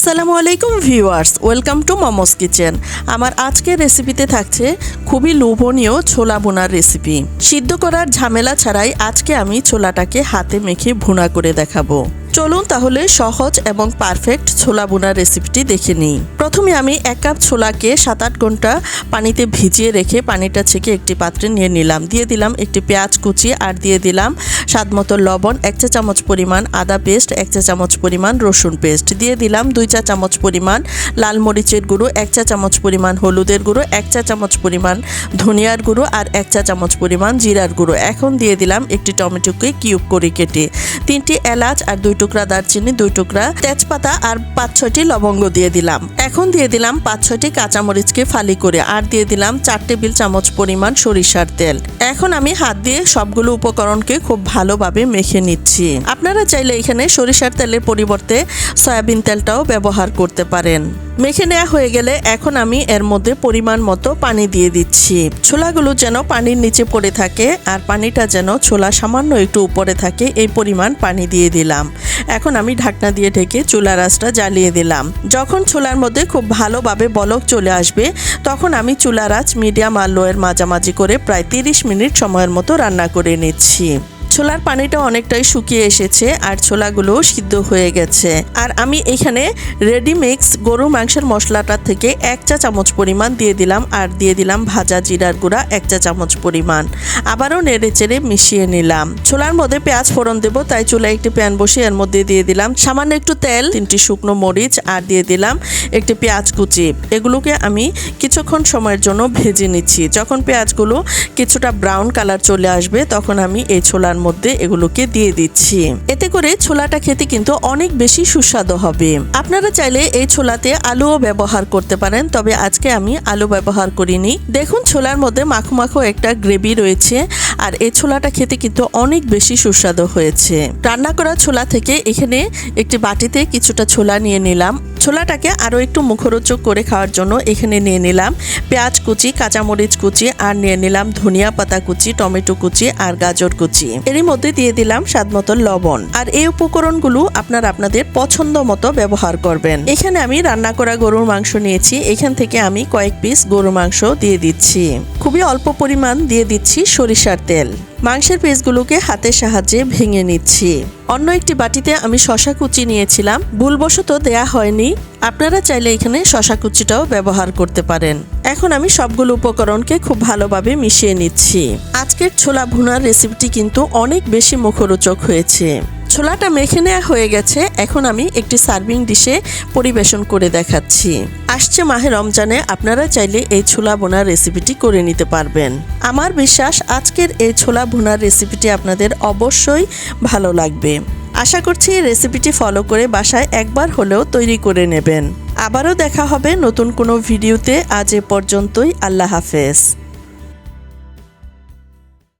আসসালামু আলাইকুম viewers, welcome to momos kitchen. আমার আজকের রেসিপিতে থাকছে খুবই লোভনীয় ছোলা বোনার রেসিপি। সিদ্ধ করার ঝামেলা ছাড়াই আজকে আমি ছোলাটাকে হাতে মেখে ভুনা করে দেখাবো। চলুন তাহলে সহজ এবং পারফেক্ট ছোলা বোনার রেসিপিটি দেখে নিই। প্রথমে আমি এক কাপ ছোলাকে সাত আট ঘণ্টা পানিতে ভিজিয়ে রেখে পানিটা ছেঁকে একটি পাত্রে নিয়ে নিলাম। দিয়ে দিলাম একটি পেঁয়াজ কুচি আর দিয়ে দিলাম স্বাদ মতো লবণ, এক চা চামচ পরিমাণ আদা পেস্ট এক চা চামচ পরিমাণ রসুন পেস্ট দিয়ে দিলাম দুই চা চামচ পরিমাণ লাল মরিচের গুঁড়ো, এক চা চামচ পরিমাণ হলুদের গুঁড়ো, এক চা চামচ পরিমাণ ধনিয়ার গুঁড়ো আর এক চা চামচ পরিমাণ জিরার গুঁড়ো। এখন দিয়ে দিলাম একটি টমেটোকে কিউব করে কেটে। তিনটি এলাচ আর দুই টুকরা দারচিনি, দুই টুকরা তেজপাতা আর পাঁচ ছয়টি লবঙ্গ দিয়ে দিলাম। এখন দিয়ে দিলাম পাঁচ ছয়টি কাঁচামরিচকে ফালি করে আর দিয়ে দিলাম চার টেবিল চামচ পরিমাণ সরিষার তেল। এখন আমি হাত দিয়ে সবগুলো উপকরণকে খুব ভালোভাবে মেখে নিচ্ছি। আপনারা চাইলে এখানে সরিষার তেলের পরিবর্তে সয়াবিন তেলটাও ব্যবহার করতে পারেন। মেখে নেওয়া হয়ে গেলে এখন আমি এর মধ্যে পরিমাণ মতো পানি দিয়ে দিচ্ছি। ছোলাগুলো যেন পানির নিচে পড়ে থাকে আর পানিটা যেন ছোলা সামান্য একটু উপরে থাকে, এই পরিমাণ পানি দিয়ে দিলাম। এখন আমি ঢাকনা দিয়ে ঢেকে চুলা রাসটা জ্বালিয়ে দিলাম। যখন ছোলার মধ্যে খুব ভালোভাবে বলক চলে আসবে, তখন আমি চুলা রাচ মিডিয়াম আর লোয়ের মাঝামাঝি করে প্রায় তিরিশ মিনিট সময়ের মতো রান্না করে নিচ্ছি। ছোলার পানিটা অনেকটাই শুকিয়ে এসেছে আর ছোলাগুলো সিদ্ধ হয়ে গেছে। আর আমি এখানে রেডি মিক্স গরু মাংসের মশলাটা থেকে এক চা চামচ পরিমাণ দিয়ে দিলাম আর দিয়ে দিলাম ভাজা জিরার গুঁড়া এক চা চামচ পরিমাণ। আবারও নেড়ে চেড়ে মিশিয়ে নিলাম। ছোলার মধ্যে পেঁয়াজ ফোড়ন দেবো, তাই চুলায় একটি প্যান বসিয়ে এর মধ্যে দিয়ে দিলাম সামান্য একটু তেল, তিনটি শুকনো মরিচ আর দিয়ে দিলাম একটি পেঁয়াজ কুচি। এগুলোকে আমি কিছুক্ষণ সময়ের জন্য ভেজে নিচ্ছি। যখন পেঁয়াজগুলো কিছুটা ব্রাউন কালার চলে আসবে, তখন আমি এই ছোলার মধ্যে এগুলোকে দিয়ে দিচ্ছি। এতে করে ছোলাটা খেতে কিন্তু অনেক বেশি সুস্বাদু হবে। আপনারা চাইলে এই ছোলাতে আলুও ব্যবহার করতে পারেন, তবে আজকে আমি আলু ব্যবহার করিনি। দেখুন, ছোলার মধ্যে মাখো মাখো একটা গ্রেভি রয়েছে। আর এই ছোলাটা খেতে কিন্তু অনেক বেশি সুস্বাদু হয়েছে। রান্না করা ছোলা থেকে এখানে একটি বাটিতে কিছুটা ছোলা নিয়ে নিলাম। ছোলাটাকে আরও একটু মুখরোচক করে খাওয়ার জন্য এখানে নিয়ে নিলাম পেঁয়াজ কুচি, কাঁচামরিচ কুচি আর নিয়ে নিলাম ধনিয়া পাতা কুচি, টমেটো কুচি আর গাজর কুচি। এরই মধ্যে দিয়ে দিলাম স্বাদ মতো লবণ। আর এই উপকরণগুলো আপনার আপনাদের পছন্দ মতো ব্যবহার করবেন। এখানে আমি রান্না করা গরুর মাংস নিয়েছি। এখান থেকে আমি কয়েক পিস গরুর মাংস দিয়ে দিচ্ছি। খুবই অল্প পরিমাণ দিয়ে দিচ্ছি সরিষার তেল। মাংসের পিসগুলোকে হাতের সাহায্যে ভেঙে নিচ্ছি। অন্য একটি বাটিতে আমি শশা কুচি নিয়েছিলাম। ভুলবশত দেয়া হয়নি। আপনারা চাইলে এখানে শশা কুচিটাও ব্যবহার করতে পারেন। এখন আমি সবগুলো উপকরণকে খুব ভালোভাবে মিশিয়ে নিচ্ছি। আজকের ছোলা ভুনার রেসিপিটি কিন্তু অনেক বেশি মুখরোচক হয়েছে। ছোলাটা মেখে নেওয়া হয়ে গেছে, এখন আমি একটি সার্ভিং ডিশে পরিবেশন করে দেখাচ্ছি। আসছে মাহে রমজানে আপনারা চাইলে এই ছোলা বোনার রেসিপিটি করে নিতে পারবেন। আমার বিশ্বাস আজকের এই ছোলা ভুনার রেসিপিটি আপনাদের অবশ্যই ভালো লাগবে। আশা করছি রেসিপিটি ফলো করে বাসায় একবার হলেও তৈরি করে নেবেন। আবারও দেখা হবে নতুন কোনো ভিডিওতে, আজ এ পর্যন্তই, আল্লাহ হাফেজ।